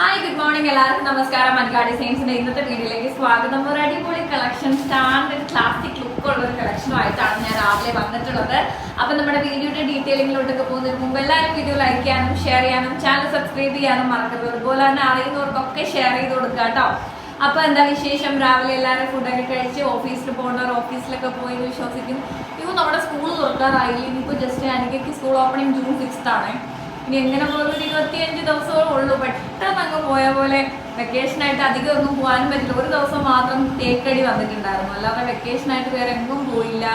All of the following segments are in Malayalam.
ഹായ് ഗുഡ് മോർണിംഗ് എല്ലാവർക്കും. നമസ്കാരം. മൻകാടി സയൻസിന്റെ ഇന്നത്തെ വീഡിയോയിലേക്ക് സ്വാഗതം. ഒരു അടിപൊളി കളക്ഷൻ സ്റ്റാൻഡേർഡ് ക്ലാസിക് ലുക്ക് ഉള്ള ഒരു കളക്ഷനുമായിട്ടാണ് ഞാൻ രാവിലെ വന്നിട്ടുള്ളത്. അപ്പൊ നമ്മുടെ വീഡിയോയുടെ ഡീറ്റെയിലിങ്ങിലോട്ടൊക്കെ പോകുന്നതിന് മുമ്പ് എല്ലാവരും വീഡിയോ ലൈക്ക് ചെയ്യാനും ഷെയർ ചെയ്യാനും ചാനൽ സബ്സ്ക്രൈബ് ചെയ്യാനും മറക്കരുത്. അതുപോലെ തന്നെ അറിയുന്നവർക്കൊക്കെ ഷെയർ ചെയ്ത് കൊടുക്കുക കേട്ടോ അപ്പൊ എന്താ വിശേഷം? രാവിലെ എല്ലാവരും ഫുഡൊക്കെ കഴിച്ച് ഓഫീസിൽ പോകുന്നവർ ഓഫീസിലൊക്കെ പോയി വിശ്വസിക്കും. ഇപ്പൊ നമ്മുടെ സ്കൂൾ തുറക്കാറായില്ല? ഇനിയിപ്പോ ജസ്റ്റ് എനിക്ക് സ്കൂൾ ഓപ്പണിംഗ് ജൂൺ സിക്സ് ആണ്. ഇനി എങ്ങനെ ഒരു ഇരുപത്തിയഞ്ച് ദിവസം പോയ പോലെ വെക്കേഷനായിട്ട് അധികം ഒന്നും പോകാനും പറ്റില്ല. ഒരു ദിവസം മാത്രം തേക്കടി വന്നിട്ടുണ്ടായിരുന്നു. അല്ലാതെ വെക്കേഷനായിട്ട് വേറെ എങ്ങും പോയില്ല.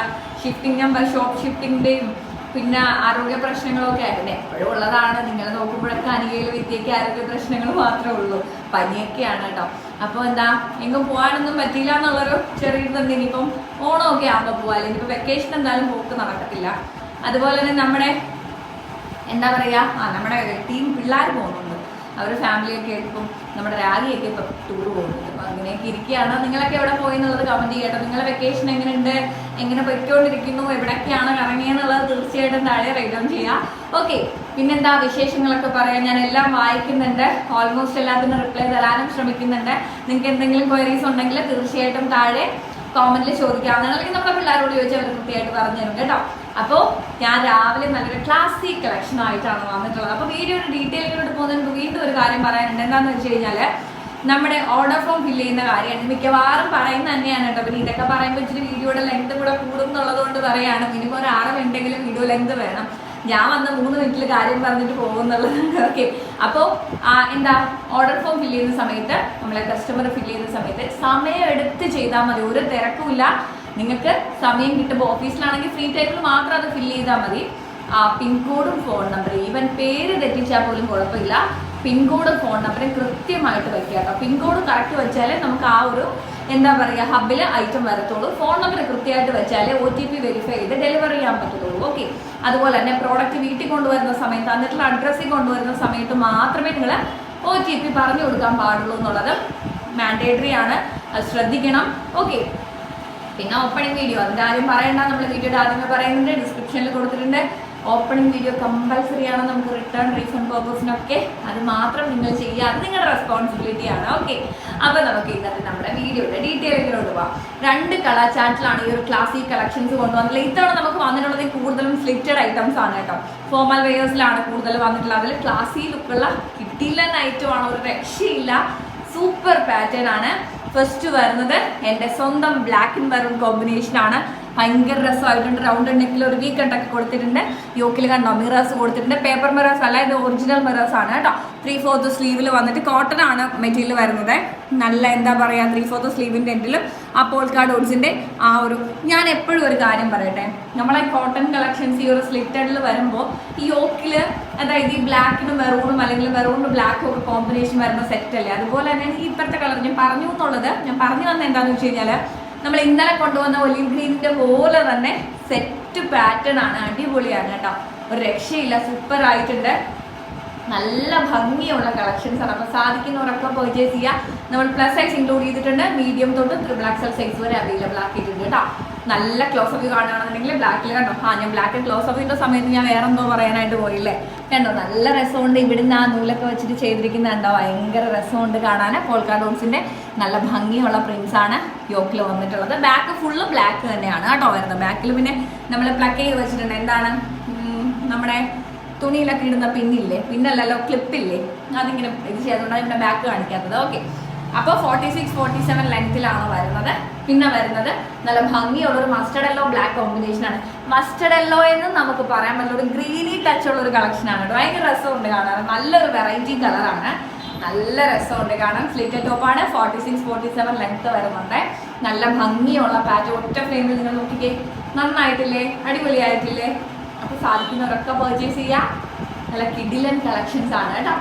ഷിഫ്റ്റിംഗ് നമ്പർ ഷോപ്പ് ഷിഫ്റ്റിംഗിന്റെയും പിന്നെ ആരോഗ്യ പ്രശ്നങ്ങളൊക്കെ ആയിരുന്നു. എപ്പോഴും ഉള്ളതാണ്. നിങ്ങൾ നോക്കുമ്പോഴൊക്കെ അനികയിൽ വിദ്യയ്ക്ക് ആരോഗ്യ പ്രശ്നങ്ങൾ മാത്രമേ ഉള്ളൂ. പനിയൊക്കെയാണ് കേട്ടോ അപ്പോൾ എന്താ എങ്ങും പോകാനൊന്നും പറ്റിയില്ല എന്നുള്ളൊരു ചെറിയ ഇതുണ്ട്. ഇനിയിപ്പം ഓണമൊക്കെ ആകുമ്പോൾ പോകാല്ലേ ഇനിയിപ്പോൾ വെക്കേഷൻ എന്തായാലും പോക്ക് നടക്കത്തില്ല. അതുപോലെ തന്നെ നമ്മുടെ എന്താ പറയുക ആ നമ്മുടെ ടീം പിള്ളേർ പോകുന്നുണ്ട്. അവർ ഫാമിലിയൊക്കെ ഇപ്പം നമ്മുടെ രാഗിയൊക്കെ ഇപ്പം ടൂർ പോകുന്നുണ്ട് അപ്പം അങ്ങനെയൊക്കെ ഇരിക്കുകയാണ്. നിങ്ങളൊക്കെ എവിടെ പോയി എന്നുള്ളത് കമന്റ് ചെയ്യട്ടെ. നിങ്ങളെ വെക്കേഷൻ എങ്ങനെയുണ്ട്? എങ്ങനെ പൊയ്ക്കൊണ്ടിരിക്കുന്നു? എവിടൊക്കെയാണ് കറങ്ങിയെന്നുള്ളത് തീർച്ചയായിട്ടും താഴെ ഡൗൺ ചെയ്യാം. ഓക്കെ പിന്നെന്താ വിശേഷങ്ങളൊക്കെ പറയാൻ ഞാൻ എല്ലാം വായിക്കുന്നുണ്ട്. ഓൾമോസ്റ്റ് എല്ലാത്തിനും റിപ്ലൈ തരാനും ശ്രമിക്കുന്നുണ്ട്. നിങ്ങൾക്ക് എന്തെങ്കിലും ക്വയറീസ് ഉണ്ടെങ്കിൽ തീർച്ചയായിട്ടും താഴെ കോമന്റിൽ ചോദിക്കാം അല്ലെങ്കിൽ നമ്മുടെ പിള്ളേരോട് ചോദിച്ചാൽ അവർ കൃത്യമായിട്ട് പറഞ്ഞു തരും കേട്ടോ. അപ്പോൾ ഞാൻ രാവിലെ നല്ലൊരു ക്ലാസിക് കളക്ഷൻ ആയിട്ടാണ് വന്നിട്ടുള്ളത്. അപ്പോൾ വീഡിയോയുടെ ഡീറ്റെയിലുകളോട് പോകുന്നതിന് വീണ്ടും ഒരു കാര്യം പറയാനുണ്ട്. എന്താണെന്ന് വെച്ച് കഴിഞ്ഞാൽ നമ്മുടെ ഓർഡർ ഫോം ഫില്ല് ചെയ്യുന്ന കാര്യമാണ്. മിക്കവാറും പറയുന്നത് തന്നെയാണ് കേട്ടോ. പിന്നെ ഇതൊക്കെ പറയുമ്പോൾ ഇച്ചിരി വീഡിയോയുടെ ലെങ്ത് കൂടെ കൂടും എന്നുള്ളത് കൊണ്ട് പറയുകയാണ് മിനിമം ഒരു ആറ് മിനിറ്റെങ്കിലും വീഡിയോ ലെങ്ത് വേണം. ഞാൻ വന്ന മൂന്ന് മിനിറ്റിൽ കാര്യം പറഞ്ഞിട്ട് പോകുന്നുള്ളതാണ് ഓക്കെ അപ്പോൾ എന്താ ഓർഡർ ഫോം ഫില്ല് ചെയ്യുന്ന സമയത്ത് നമ്മളെ കസ്റ്റമർ ഫില്ല് ചെയ്യുന്ന സമയത്ത് സമയം എടുത്ത് ചെയ്താൽ മതി. ഒരു തിരക്കുമില്ല. നിങ്ങൾക്ക് സമയം കിട്ടുമ്പോൾ ഓഫീസിലാണെങ്കിൽ ഫ്രീ ടൈമിൽ മാത്രം അത് ഫില്ല് ചെയ്താൽ മതി. പിൻകോഡും ഫോൺ നമ്പറും ഈവൻ പേര് തെറ്റിച്ചാൽ പോലും കുഴപ്പമില്ല. പിൻകോഡും ഫോൺ നമ്പറും കൃത്യമായിട്ട് വയ്ക്കുക കേട്ടോ. പിൻകോഡ് കറക്റ്റ് വെച്ചാലേ നമുക്ക് ആ ഒരു എന്താ പറയുക ഹബിൽ ഐറ്റം വരത്തുള്ളൂ. ഫോൺ നമ്പർ കൃത്യമായിട്ട് വെച്ചാലേ ഒ ടി പി വെരിഫൈ ചെയ്ത് ഡെലിവറി ചെയ്യാൻ പറ്റത്തുള്ളൂ. ഓക്കെ അതുപോലെ തന്നെ പ്രോഡക്റ്റ് വീട്ടിൽ കൊണ്ടുവരുന്ന സമയത്ത് എന്നിട്ടുള്ള അഡ്രസ്സിൽ കൊണ്ടുവരുന്ന സമയത്ത് മാത്രമേ നിങ്ങൾ ഒ ടി പി പറഞ്ഞു കൊടുക്കാൻ പാടുള്ളൂ എന്നുള്ളത് മാൻഡേറ്ററി ആണ്. ശ്രദ്ധിക്കണം. ഓക്കെ പിന്നെ ഓപ്പണിംഗ് വീഡിയോ അതിന്റെ ആദ്യം പറയണ്ട നമ്മൾ വീഡിയോയുടെ ആദ്യമേ പറയുന്നുണ്ട്. ഡിസ്ക്രിപ്ഷനിൽ കൊടുത്തിട്ടുണ്ട്. ഓപ്പണിംഗ് വീഡിയോ കമ്പൽസറി ആണ്. നമുക്ക് റിട്ടേൺ റീഫണ്ട് പേർപ്പസിനൊക്കെ അത് മാത്രം നിങ്ങൾ ചെയ്യുക. അത് നിങ്ങളുടെ റെസ്പോൺസിബിലിറ്റി ആണ്. ഓക്കെ അപ്പോൾ നമുക്ക് ഇന്നത്തെ നമ്മുടെ വീഡിയോയുടെ ഡീറ്റെയിലുകളോട് പോവാം. രണ്ട് കളർ ചാറ്റിലാണ് ഈ ഒരു ക്ലാസിക് കളക്ഷൻസ് കൊണ്ടുവന്നത് ഇത്തവണ നമുക്ക് വന്നിട്ടുള്ളത് കൂടുതലും സ്ലിറ്റഡ് ഐറ്റംസ് ആണ് കേട്ടോ. ഫോമൽ വെയേഴ്സിലാണ് കൂടുതൽ വന്നിട്ടുള്ളത്. അതിൽ ക്ലാസ്സി ലുക്കുള്ള കിട്ടിയില്ല ഐറ്റമാണ് ഒരു രക്ഷയില്ല. സൂപ്പർ പാറ്റേൺ ആണ്. ഫസ്റ്റ് വരുന്നത് എന്റെ സ്വന്തം ബ്ലാക്ക് ആൻഡ് മെറൂൺ കോമ്പിനേഷൻ ആണ്. ഭയങ്കര രസമായിട്ടുണ്ട്. റൗണ്ട് നെക്കിൽ ഒരു വീക്ക് ഒക്കെ കൊടുത്തിട്ടുണ്ട്. യോക്കിൽ കണ്ടോ? മിറേഴ്സ് കൊടുത്തിട്ടുണ്ട്. പേപ്പർ മിറേഴ്സ് അല്ല ഇത് ഒറിജിനൽ മിറേഴ്സ് ആണ് കേട്ടോ. ത്രീ ഫോർത്ത് സ്ലീവിൽ വന്നിട്ട് കോട്ടൺ ആണ് മെറ്റീരിയൽ വരുന്നത്. നല്ല എന്താ പറയുക ത്രീ ഫോർത്ത് സ്ലീവിന്റെ എൻഡിലും ആ പോൾക്കാർഡ് ഓട്സിന്റെ ആ ഒരു ഞാൻ എപ്പോഴും ഒരു കാര്യം പറയട്ടെ. നമ്മളെ കോട്ടൺ കളക്ഷൻസ് ഈ ഒരു സ്ലിറ്റഡിൽ വരുമ്പോൾ ഈ യോക്കിൽ അതായത് ഈ ബ്ലാക്കിനും മെറൂണും അല്ലെങ്കിൽ മെറൂണും ബ്ലാക്കും ഒക്കെ കോമ്പിനേഷൻ വരുന്ന സെറ്റ് അല്ലേ? അതുപോലെ തന്നെ ഈ ഇപ്പോഴത്തെ കളർ ഞാൻ പറഞ്ഞു എന്നുള്ളത് ഞാൻ പറഞ്ഞു വന്ന എന്താണെന്ന് വെച്ച് കഴിഞ്ഞാൽ നമ്മൾ ഇന്നലെ കൊണ്ടുവന്ന ഒലിവ് ഗ്രീനിന്റെ പോലെ തന്നെ സെറ്റ് പാറ്റേൺ ആണ് അടിപൊളിയാണ് കേട്ടോ. ഒരു രക്ഷയില്ല സൂപ്പർ ആയിട്ടുണ്ട്. നല്ല ഭംഗിയുള്ള കളക്ഷൻസ് ആണ്. അപ്പോൾ സാധിക്കുന്നവരൊക്കെ പർച്ചേസ് ചെയ്യുക. നമ്മൾ പ്ലസ് സൈസ് ഇൻക്ലൂഡ് ചെയ്തിട്ടുണ്ട്. മീഡിയം തൊട്ട് ത്രിബിൾ എക്സൽ സൈസ് വരെ അവൈലബിൾ ആക്കിയിട്ടുണ്ട് കേട്ടോ. നല്ല ക്ലോസ് അപ്പ് കാണുകയാണെന്നുണ്ടെങ്കിൽ ബ്ലാക്കിൽ കണ്ടോ? ആ ഞാൻ ബ്ലാക്ക് ക്ലോസ് അപ്പ് ചെയ്ത സമയത്ത് ഞാൻ വേറെ എന്തോ പറയാനായിട്ട് പോയില്ലേ? കണ്ടോ? നല്ല രസമുണ്ട്. ഇവിടുന്ന് ആ നൂലൊക്കെ വെച്ചിട്ട് ചെയ്തിരിക്കുന്ന കണ്ടോ? ഭയങ്കര രസമുണ്ട് കാണാൻ പോൾക്കാ ഡോൺസിന്റെ നല്ല ഭംഗിയുള്ള പ്രിൻസ് ആണ് യോക്കിൽ വന്നിട്ടുള്ളത്. ബാക്ക് ഫുള്ള് ബ്ലാക്ക് തന്നെയാണ് കേട്ടോ വരുന്നത്. ബാക്കിൽ പിന്നെ നമ്മൾ പ്ലക്ക് ചെയ്ത് വെച്ചിട്ടുണ്ട്. എന്താണ്? നമ്മുടെ തുണിയിലൊക്കെ ഇടുന്ന പിന്നില്ലേ പിന്നല്ലല്ലോ ക്ലിപ്പില്ലേ അതിങ്ങനെ ഇത് ചെയ്തുകൊണ്ടാണ് ഇവിടെ ബാക്ക് കാണിക്കാത്തത്. ഓക്കെ അപ്പോൾ ഫോർട്ടി സിക്സ് ഫോർട്ടി സെവൻ ലെങ്ത്തിലാണ് വരുന്നത്. പിന്നെ വരുന്നത് നല്ല ഭംഗിയുള്ള ഒരു മസ്റ്റർഡ് എല്ലോ ബ്ലാക്ക് കോമ്പിനേഷൻ ആണ്. മസ്റ്റർഡ് എല്ലോ എന്ന് നമുക്ക് പറയാൻ പറ്റുന്ന ഒരു ഗ്രീനി ടച്ച് ഉള്ള ഒരു കേട്ടോ. ഭയങ്കര രസമുണ്ട് കാണാൻ. നല്ലൊരു വെറൈറ്റി കളറാണ് നല്ല രസമുണ്ട് കാണാൻ. സ്ലിറ്റ് ടോപ്പാണ് forty six forty seven length വരുന്നുണ്ട്. നല്ല ഭംഗിയുള്ള പാറ്റ് ഒറ്റ ഫ്രെയിമിൽ നിങ്ങൾ നോക്കിക്കേ. നന്നായിട്ടില്ലേ? അടിപൊളിയായിട്ടില്ലേ? അപ്പോൾ സാധിക്കുന്നവരൊക്കെ പർച്ചേസ് ചെയ്യാം. നല്ല കിഡിലൻ കളക്ഷൻസ് ആണ് കേട്ടോ.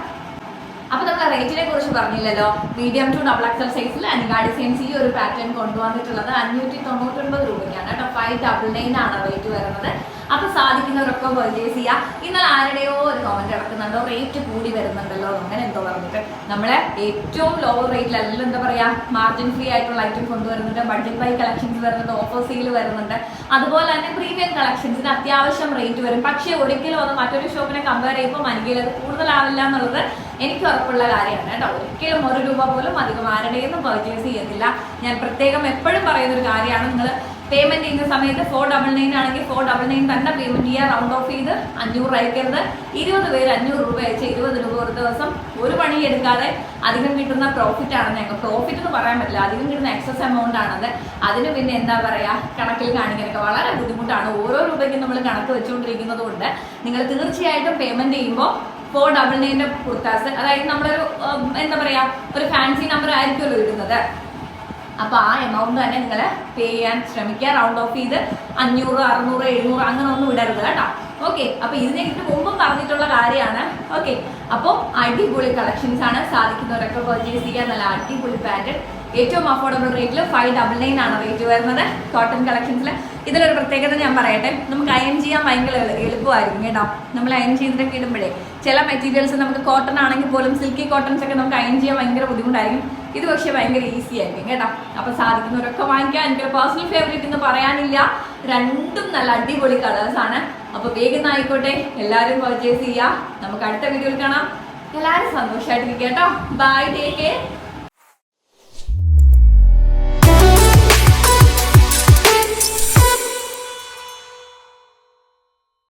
അപ്പോൾ നമ്മൾ റേറ്റിനെ കുറിച്ച് പറഞ്ഞില്ലല്ലോ. മീഡിയം ടു ഡബിൾ എക്സൽ സൈസിൽ അനുഗാ ഡിസൈൻസ് ഈ ഒരു പാറ്റേൺ കൊണ്ടുവന്നിട്ടുള്ളത് അഞ്ഞൂറ്റി തൊണ്ണൂറ്റി ഒൻപത് രൂപയ്ക്കാണ്. കേട്ടോ ഫൈവ് ഡബിൾ നയൻ ആണ് റേറ്റ് വരുന്നത്. അപ്പൊ സാധിക്കുന്നവരൊക്കെ പർച്ചേസ് ചെയ്യുക ഇന്നലെ ആരുടെയോ ഒരു കമന്റ് കിടക്കുന്നുണ്ടോ റേറ്റ് കൂടി വരുന്നുണ്ടല്ലോ അങ്ങനെ എന്തോ പറഞ്ഞിട്ട്. നമ്മളെ ഏറ്റവും ലോ റേറ്റിലല്ല എന്താ പറയാ മാർജിൻ ഫ്രീ ആയിട്ടുള്ള ഐറ്റം കൊണ്ടുവരുന്നുണ്ട്. ബഡ്ജറ്റ് ബൈ കളക്ഷൻസ് വരുന്നുണ്ട് ഓഫർ സെയിൽ വരുന്നുണ്ട്. അതുപോലെ തന്നെ പ്രീമിയം കളക്ഷൻസിന് അത്യാവശ്യം റേറ്റ് വരും. പക്ഷേ ഒരിക്കലും അത് മറ്റൊരു ഷോപ്പിനെ കമ്പയർ ചെയ്യുമ്പോൾ മനകിൽ അത് കൂടുതലാവില്ല എന്നുള്ളത് എനിക്ക് ഉറപ്പുള്ള കാര്യമാണ് കേട്ടോ. ഒരിക്കലും ഒരു രൂപ പോലും അധികം ആരുടെയൊന്നും പർച്ചേസ് ചെയ്യത്തില്ല. ഞാൻ പ്രത്യേകം എപ്പോഴും പറയുന്ന ഒരു കാര്യമാണ് നിങ്ങൾ പേയ്മെന്റ് ചെയ്യുന്ന സമയത്ത് ഫോർ ഡബിൾ നയൻ ആണെങ്കിൽ ഫോർ ഡബിൾ നയൻ തന്നെ പേയ്മെന്റ് ചെയ്യുക റൗണ്ട് ഓഫ് ചെയ്ത് അഞ്ഞൂറ് അയക്കരുത്. ഇരുപത് പേര് അഞ്ഞൂറ് രൂപ അയച്ച് ഇരുപത് രൂപ ഒരു ദിവസം ഒരു പണി എടുക്കാതെ അധികം കിട്ടുന്ന പ്രോഫിറ്റ് ആണ് ഞങ്ങൾക്ക്. പ്രോഫിറ്റ് എന്ന് പറയാൻ പറ്റില്ല. അധികം കിട്ടുന്ന എക്സസ് എമൗണ്ട് ആണത്. അതിന് പിന്നെ എന്താ പറയാ? കണക്കിൽ കാണിക്കാനൊക്കെ വളരെ ബുദ്ധിമുട്ടാണ്. ഓരോ രൂപയ്ക്കും നമ്മൾ കണക്ക് വെച്ചുകൊണ്ടിരിക്കുന്നത് കൊണ്ട് നിങ്ങൾ തീർച്ചയായിട്ടും പേയ്മെന്റ് ചെയ്യുമ്പോൾ ഫോർ ഡബിൾ നയന്റെ കുർത്താസ് അതായത് നമ്മളൊരു എന്താ പറയുക ഒരു ഫാൻസി നമ്പർ ആയിരിക്കുമല്ലോ ഇടുന്നത്. അപ്പൊ ആ എമൗണ്ട് തന്നെ നിങ്ങൾ പേ ചെയ്യാൻ ശ്രമിക്കുക. റൗണ്ട് ഓഫ് ചെയ്ത് അഞ്ഞൂറ് അറുന്നൂറ് എഴുന്നൂറ് അങ്ങനെ ഒന്നും ഇടരുത് കേട്ടോ. ഓക്കെ അപ്പോൾ ഇതിനെ ഇതിന് മുമ്പും പറഞ്ഞിട്ടുള്ള കാര്യമാണ്. ഓക്കെ അപ്പോൾ അടിപൊളി കളക്ഷൻസ് ആണ്. സാധിക്കുന്നവരൊക്കെ പർച്ചേസ് ചെയ്യാൻ നല്ല അടിപൊളി പാറ്റേൺ ഏറ്റവും അഫോർഡബിൾ റേറ്റിൽ ഫൈവ് ഡബിൾ നയൻ ആണ് റേറ്റ് വരുന്നത്. കോട്ടൺ കളക്ഷൻസിൽ ഇതിലൊരു പ്രത്യേകത ഞാൻ പറയട്ടെ. നമുക്ക് അയൺ ചെയ്യാൻ ഭയങ്കര എളുപ്പമായിരിക്കും കേട്ടോ. നമ്മൾ അയൺ ചെയ്തിട്ടൊക്കെ ഇടുമ്പോഴേ. ചില മെറ്റീരിയൽസ് നമുക്ക് കോട്ടൺ ആണെങ്കിൽ പോലും സിൽക്കി കോട്ടൺസ് ഒക്കെ നമുക്ക് അയൺ ചെയ്യാൻ ഭയങ്കര ബുദ്ധിമുട്ടായിരിക്കും. ഇത് പക്ഷെ ഭയങ്കര ഈസി ആയിരിക്കും കേട്ടോ. അപ്പൊ സാധിക്കുന്നവരൊക്കെ വാങ്ങിക്കാം എനിക്ക് പേഴ്സണൽ ഫേവറേറ്റ് എന്ന് പറയാനില്ല. രണ്ടും നല്ല അടിപൊളി കളേഴ്സ് ആണ്. അപ്പൊ വേഗം ആയിക്കോട്ടെ എല്ലാവരും പർച്ചേസ് ചെയ്യാം. നമുക്ക് അടുത്ത വീഡിയോയിൽ കാണാം. എല്ലാവരും സന്തോഷമായിട്ടിരിക്കാം കേട്ടോ. Bye take care